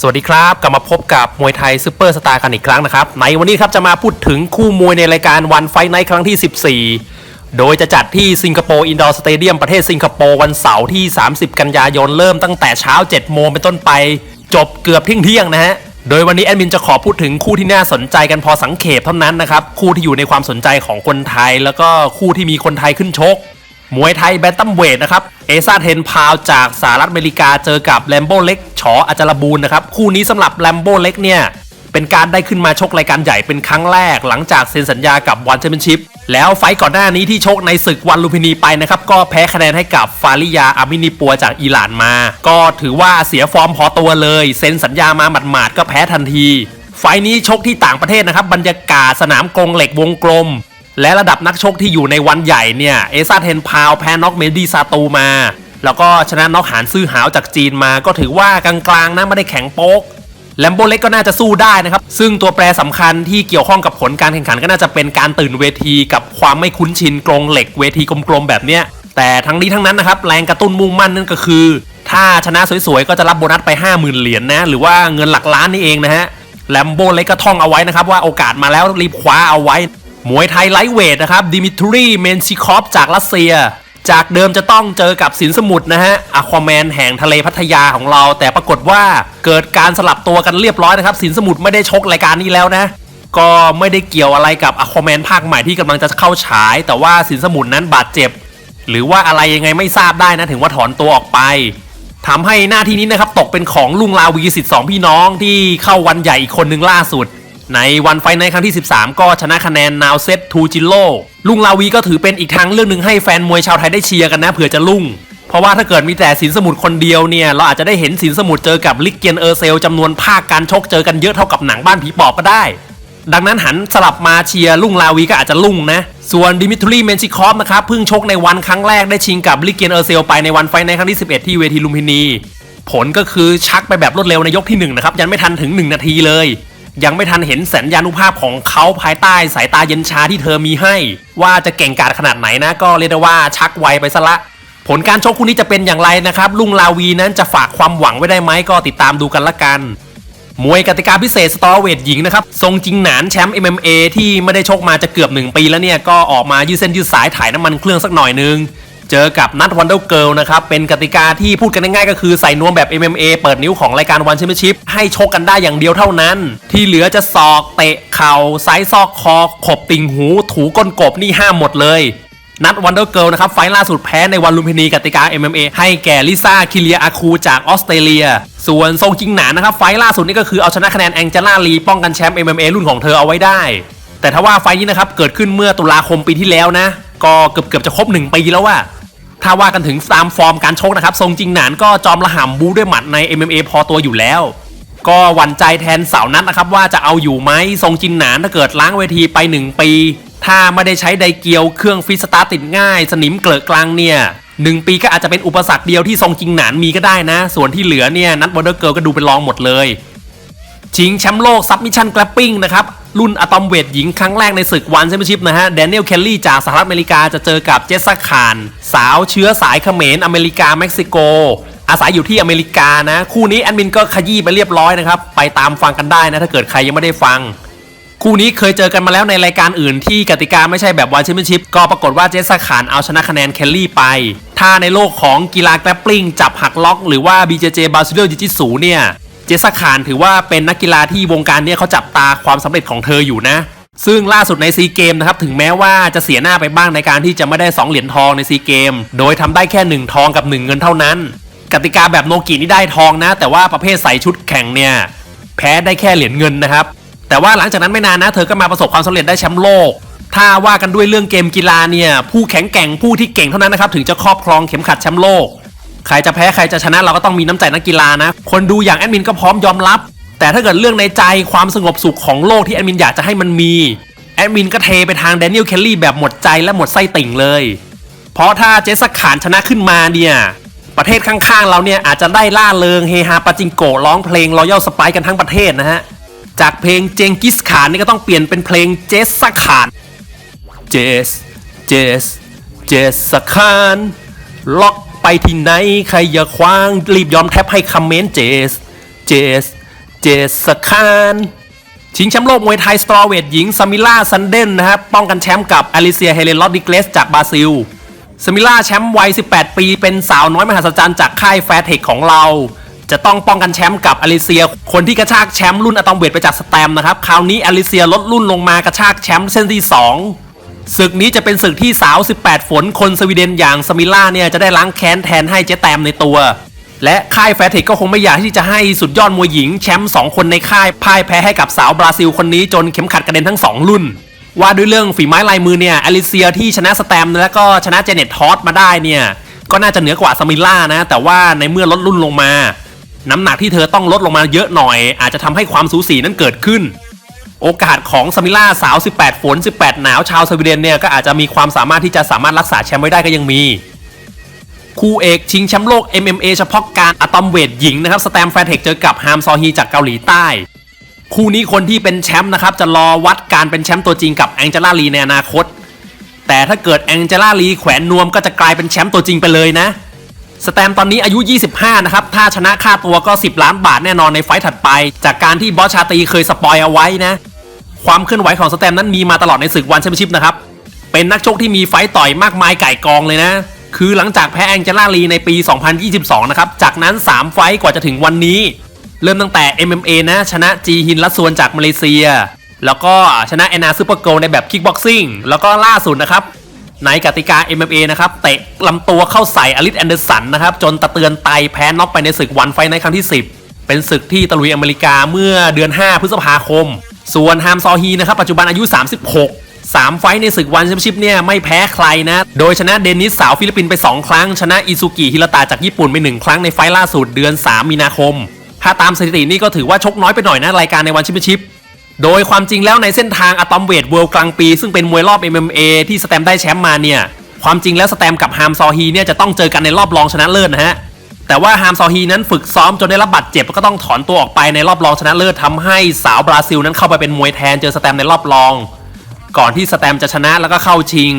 สวัสดีครับ กลับมาพบกับมวยไทยซูเปอร์สตาร์กันอีกครั้งนะครับ ในวันนี้ครับจะมาพูดถึงคู่มวยในรายการวันไฟไนท์ครั้งที่ 14 โดยจะจัดที่สิงคโปร์อินดอร์สเตเดียมประเทศสิงคโปร์วันเสาร์ที่ 30 กันยายนเริ่มตั้งแต่เช้า 7 โมงเป็นต้นไป จบเกือบเที่ยงๆนะฮะ โดยวันนี้แอดมินจะขอพูดถึงคู่ที่น่าสนใจกันพอสังเขปเท่านั้นนะครับ คู่ที่อยู่ในความสนใจของคนไทย แล้วก็คู่ที่มีคนไทยขึ้นชก มวยไทยแบนตัมเวทนะครับ เอซาเทนพาวจากสหรัฐอเมริกาเจอกับแลมโบเล็กชออาจารบูลนะครับ คู่นี้สำหรับแลมโบเล็กเนี่ย เป็นการได้ขึ้นมาชกรายการใหญ่เป็นครั้งแรก หลังจากเซ็นสัญญากับวันแชมเปี้ยนชิพ แล้วไฟก่อนหน้านี้ที่ชกในศึกวันลุมพินีไปนะครับ ก็แพ้คะแนนให้กับฟาริยาอามินิปัวจากอิหร่านมา ก็ถือว่าเสียฟอร์มพอตัวเลยเซ็นสัญญามาหมาดๆก็แพ้ทันที ไฟนี้ชกที่ต่างประเทศนะครับบรรยากาศสนามกรงเหล็กวงกลม และระดับนักชกที่อยู่ในวันใหญ่เนี่ยเอซาเทนพาวแพ้น็อกเมดีซาตูมา แล้วก็ชนะน็อกหานซื่อหาวจากจีนมา ก็ถือว่ากลางๆนะไม่ได้แข็งโป๊ก แลมโบเล็กก็น่าจะสู้ได้นะครับ ซึ่งตัวแปรสำคัญที่เกี่ยวข้องกับผลการแข่งขันก็น่าจะเป็นการตื่นเวทีกับความไม่คุ้นชินกรงเหล็กเวทีกลมๆแบบเนี้ยแต่ทั้งนี้ทั้งนั้นนะครับแรงกระตุ้นมุ่งมั่นนั่นก็คือ ถ้าชนะสวยๆ ก็จะรับโบนัสไป 50,000 เหรียญนะหรือว่าเงินหลักล้านนี่เองนะฮะแลมโบเล็กก็ท่องเอาไว้นะครับว่าโอกาสมาแล้วรีบคว้าเอาไว้มวยไทยไลท์เวทนะครับดิมิทรีเมนชิคอฟจากรัสเซีย จากเดิมจะต้องเจอกับสินสมุทรนะฮะอะควาแมนแห่งทะเลพัทยาของเรา แต่ปรากฏว่าเกิดการสลับตัวกันเรียบร้อยนะครับสินสมุทรไม่ได้ชกรายการนี้แล้วนะ ก็ไม่ได้เกี่ยวอะไรกับอะควาแมนภาคใหม่ที่กำลังจะเข้าฉาย แต่ว่าสินสมุทรนั้นบาดเจ็บ หรือว่าอะไรยังไงไม่ทราบได้นะถึงว่าถอนตัวออกไปทำให้หน้าที่นี้นะครับตกเป็นของลุงลาวีสิทธิ์สองพี่น้องที่เข้าวันใหญ่อีกคนหนึ่งล่าสุด ในวันไฟในครั้งที่ 13 ก็ชนะคะแนนนาวเซตทูจิโร่ลุงลาวีก็ถือเป็นอีกทางเรื่องหนึ่งให้แฟนมวยชาวไทยได้เชียร์กันนะเผื่อจะลุ่ง เพราะว่าถ้าเกิดมีแต่สินสมุทรคนเดียวเนี่ย เราอาจจะได้เห็นสินสมุทรเจอกับลิกเกียนเออร์เซลจำนวนภาคการชกเจอกันเยอะเท่ากับหนังบ้านผีปอบก็ได้ ดังนั้นหันสลับมาเชียร์ลุงลาวีก็อาจจะลุ่งนะ ส่วนดิมิทรีเมนชิคอฟนะครับเพิ่งชกในวันครั้งแรกได้ชิงกับลิกเกียนเออร์เซลไปในวันไฟในครั้งที่ 11 ที่เวทีลุมพินี ผลก็คือชักไปแบบรวดเร็วในยกที่1นะครับยังไม่ทันถึง 1 นาทีเลย ยังไม่ทันเห็นสัญญานุภาพของเขาภายใต้สายตาเย็นชาที่เธอมีให้ ว่าจะเก่งกาจขนาดไหนนะ ก็เรียกได้ว่าชักไวไปซะละผลการชกคู่นี้จะเป็นอย่างไรนะครับ ลุงลาวีนั้นจะฝากความหวังไว้ได้ไหมก็ติดตามดูกันละกัน มวยกติกาพิเศษสตอเวทหญิงนะครับ ทรงจริงหนานแชมป์ MMA ที่ไม่ได้ชกมาจะเกือบ 1 ปีแล้วเนี่ย ก็ออกมายืดเส้นยืดสายถ่ายน้ำมันเครื่องสักหน่อยนึง เจอกับนัดวันเดอร์เกิลนะครับ เป็นกติกาที่พูดกันง่ายๆก็คือใส่นวมแบบ MMA เปิดนิ้วของรายการวันแชมเปี้ยนชิพให้ชกกันได้อย่างเดียวเท่านั้น ที่เหลือจะศอกเตะเข่าไซส์ซอกคอ ขบติ่งหู ถูก้นกบนี่ห้ามหมดเลยนัดวันเดอร์เกิลนะครับ ไฟล์ล่าสุดแพ้ในวันลุมพินีกติกา MMA ให้แก่ลิซ่า คิเลียอาคูจากออสเตรเลีย ส่วนทรงจิงหนานนะครับ ไฟล์ล่าสุดนี่ก็คือเอาชนะคะแนนแองเจล่าลีป้องกันแชมป์ MMA รุ่นของเธอเอาไว้ได้ แต่ถ้าว่าไฟนี้นะครับ เกิดขึ้นเมื่อตุลาคมปีที่แล้วนะ ก็เกือบเกือบจะครบ 1 ปีแล้วว่า ถ้าว่ากันถึงตามฟอร์มการชกนะครับทรงจริงหนานก็จอมระห่ำบูด้วยหมัดใน MMA พอตัวอยู่แล้ว ก็หวั่นใจแทนสาวนัดนะครับว่าจะเอาอยู่ไหมทรงจินหนานถ้าเกิดล้างเวทีไป 1 ปี ถ้าไม่ได้ใช้ไดเกียวเครื่องฟรีสตาร์ติดง่าย สนิมเกลอะกลางเนี่ยหนึ่งปีก็อาจจะเป็นอุปสรรคเดียวที่ทรงจิงหนานมีก็ได้นะ ส่วนที่เหลือเนี่ยนัดบอเดอร์เกิลก็ดูเป็นรองหมดเลย ชิงแชมป์โลกซับมิชชั่นกรปปิ้งนะครับรุ่นอะตอมเวทหญิงครั้งแรกในศึกวันแชมเปี้ยนชิพนะฮะแดเนียล เคลลี่จากสหรัฐอเมริกาจะเจอกับเจสซ่าคานสาวเชื้อสายเขมรอเมริกา เม็กซิโก อาศัยอยู่ที่อเมริกานะ คู่นี้แอดมินก็ขยี้ไปเรียบร้อยนะครับ ไปตามฟังกันได้นะ ถ้าเกิดใครยังไม่ได้ฟัง คู่นี้เคยเจอกันมาแล้วในรายการอื่นที่กติกาไม่ใช่แบบวันแชมเปี้ยนชิพก็ปรากฏว่าเจสซ่าคานเอาชนะคะแนนเคลลี่ไปถ้าในโลกของกีฬาแกรปปิ้งจับหักล็อก หรือว่า BJJ b r a z i l i a n Jiu-Jitsu เนี่ย เจสซ่าคานถือว่าเป็นนักกีฬาที่วงการเนี่ยเขาจับตาความสำเร็จของเธออยู่นะ ซึ่งล่าสุดในซีเกมนะครับถึงแม้ว่าจะเสียหน้าไปบ้างในการที่จะไม่ได้ 2 เหรียญทองในซีเกม โดยทำได้แค่ 1 ทองกับ 1 เงินเท่านั้น กติกาแบบโนกินี่ได้ทองนะ แต่ว่าประเภทใส่ชุดแข่งเนี่ยแพ้ได้แค่เหรียญเงินนะครับ แต่ว่าหลังจากนั้นไม่นานนะ เธอก็มาประสบความสำเร็จได้แชมป์โลก ถ้าว่ากันด้วยเรื่องเกมกีฬาเนี่ยผู้แข็งแกร่งผู้ที่เก่งเท่านั้นนะครับถึงจะครอบครองเข็มขัดแชมป์โลก ใครจะแพ้ใครจะชนะเราก็ต้องมีน้ำใจนักกีฬานะ คนดูอย่างแอดมินก็พร้อมยอมรับ แต่ถ้าเกิดเรื่องในใจความสงบสุขของโลกที่แอดมินอยากจะให้มันมี แอดมินก็เทไปทางแดเนียล เคลลี่แบบหมดใจและหมดไส้ติ่งเลย เพราะถ้าเจสสักขานชนะขึ้นมาเนี่ยประเทศข้างๆ เราเนี่ยอาจจะได้ล่าเริงเฮฮาปาจิงโกร้องเพลงรอยัลสไปกันทั้งประเทศนะฮะ จากเพลงเจงกิสขานนี่ก็ต้องเปลี่ยนเป็นเพลงเจสสักขาน เจส เจสสคาน ล็อก ไปที่ไหน ใครอย่าคว้าง รีบยอมแทบให้คอมเมนต์เจส เจส เจสสคานชิงแชมป์โลกมวยไทยสตรอเวทหญิงซามิล่าซันเดนนะครับป้องกันแชมป์กับอลิเซียเฮเลนลอดดิเกสจากบราซิลสมิล่าแชมป์วัย 18 ปี เป็นสาวน้อยมหัศจรรย์จากค่ายแฟร์เทคของเรา จะต้องป้องกันแชมป์กับอลิเซีย คนที่กระชากแชมป์รุ่นอะตอมเวทไปจากสแตมนะครับ คราวนี้อลิเซียลดรุ่นลงมากระชากแชมป์เส้นที่ 2 ศึกนี้จะเป็นศึกที่สาว 18 ฝนคนสวีเดนอย่างสมิล่าเนี่ยจะได้ล้างแค้นแทนให้เจ๊แตมในตัว และค่ายแฟร์เทคก็คงไม่อยากที่จะให้สุดยอดมวยหญิงแชมป์สองคนในค่ายพ่ายแพ้ให้กับสาวบราซิลคนนี้จนเข็มขัดกระเด็นทั้งสองรุ่น ว่าด้วยเรื่องฝีไม้ลายมือเนี่ยอลิเซียที่ชนะสแตมแล้วก็ชนะเจเน็ตทอสมาได้เนี่ยก็น่าจะเหนือกว่าสมิล่านะแต่ว่าในเมื่อลดรุ่นลงมา น้ำหนักที่เธอต้องลดลงมาเยอะหน่อย อาจจะทำให้ความสูสีนั้นเกิดขึ้น โอกาสของสมิล่าสาว 18 ฝน 18 หนาวชาวสวีเดนเนี่ยก็อาจจะมีความสามารถที่จะสามารถรักษาแชมป์ไว้ได้ก็ยังมีคู่เอกชิงแชมป์โลก MMA เฉพาะการอะตอมเวทหญิงนะครับสแตมแฟร์เทคเจอกับฮามซอฮีจากเกาหลีใต้ คู่นี้คนที่เป็นแชมป์นะครับจะรอวัดการเป็นแชมป์ตัวจริงกับแองเจล่าลีในอนาคต แต่ถ้าเกิดแองเจล่าลีแขวนนวมก็จะกลายเป็นแชมป์ตัวจริงไปเลยนะ สแตมตอนนี้อายุ 25 นะครับ ถ้าชนะค่าตัวก็ 10 ล้านบาทแน่นอนในไฟต์ถัดไป จากการที่บอสชาตีเคยสปอยเอาไว้นะ ความเคลื่อนไหวของสแตมนั้นมีมาตลอดในศึกวันแชมเปี้ยนชิพนะครับ เป็นนักชกที่มีไฟต์ต่อยมากมายไก่กองเลยนะ คือหลังจากแพ้แองเจล่าลีในปี 2022 นะครับ จากนั้น 3 ไฟต์กว่าจะถึงวันนี้ เริ่มตั้งแต่ MMA นะชนะจีฮินลัสซวนจากมาเลเซีย แล้วก็ชนะแอนนาซูเปอร์โกลในแบบคิกบ็อกซิ่งแล้วก็ล่าสุดนะครับ ในกติกา MMA นะครับ เตะลำตัวเข้าใส่อลิสแอนเดอร์สันนะครับ จนตะเตือนไตแพ้น็อกไปในศึกวันไฟในครั้งที่ 10 เป็นศึกที่ตะลุยอเมริกาเมื่อเดือน 5 พฤษภาคม ส่วนฮามซอฮีนะครับ ปัจจุบันอายุ 36 3 ไฟในศึกวันแชมเปี้ยนชิพเนี่ยไม่แพ้ใครนะ โดยชนะเดนิสสาวฟิลิปปินส์ไป 2 ครั้ง ชนะอิซุกิฮิรตะจากญี่ปุ่นไป 1 ครั้งในไฟล่าสุดเดือน 3 มีนาคม ถ้าตามสถิตินี่ก็ถือว่าชกน้อยไปหน่อยนะรายการในวันแชมเปี้ยนชิพ โดยความจริงแล้วในเส้นทางอะตอมเวทเวิลด์กลางปี ซึ่งเป็นมวยรอบ MMA ที่สแตมได้แชมป์มาเนี่ย ความจริงแล้วสแตมกับฮามซอฮีเนี่ยจะต้องเจอกันในรอบรองชนะเลิศนะฮะ แต่ว่าฮามซอฮีนั้นฝึกซ้อมจนได้รับบาดเจ็บก็ต้องถอนตัวออกไปในรอบรองชนะเลิศทำให้สาวบราซิลนั้นเข้าไปเป็นมวยแทนเจอสแตมในรอบรอง ก่อนที่สแตมจะชนะแล้วก็เข้าชิง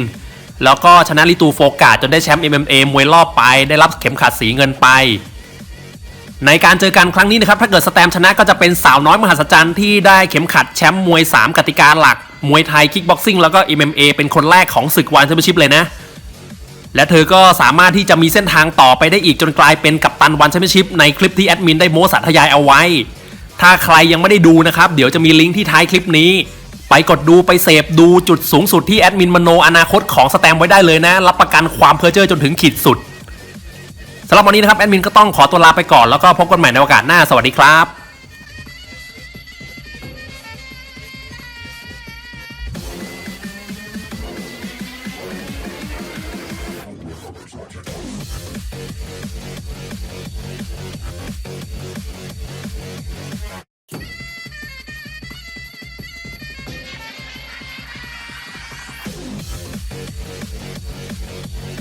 แล้วก็ชนะลิตูโฟกาจนได้แชมป์ MMA มวยรอบไป ได้รับเข็มขัดสีเงินไป ในการเจอกันครั้งนี้นะครับ ถ้าเกิดสแตมชนะก็จะเป็นสาวน้อยมหัศจรรย์ที่ได้เข็มขัดแชมป์มวย 3 กติกาหลัก มวยไทยคิกบ็อกซิ่งแล้วก็ MMA เป็นคนแรกของศึกวันแชมเปี้ยนชิพเลยนะ และเธอก็สามารถที่จะมีเส้นทางต่อไปได้อีกจนกลายเป็นกัปตันวันแชมเปี้ยนชิพในคลิปที่แอดมินได้โม้สาธยายเอาไว้ ถ้าใครยังไม่ได้ดูนะครับเดี๋ยวจะมีลิงก์ที่ท้ายคลิปนี้ ไปกดดูไปเสพดูจุดสูงสุดที่แอดมินมโนอนาคตของสแตมไว้ได้เลยนะ รับประกันความเพอเจอร์จนถึงขีดสุด สำหรับวันนี้นะครับแอดมินก็ต้องขอตัวลาไปก่อนแล้วก็พบกันใหม่ในโอกาสหน้าสวัสดีครับ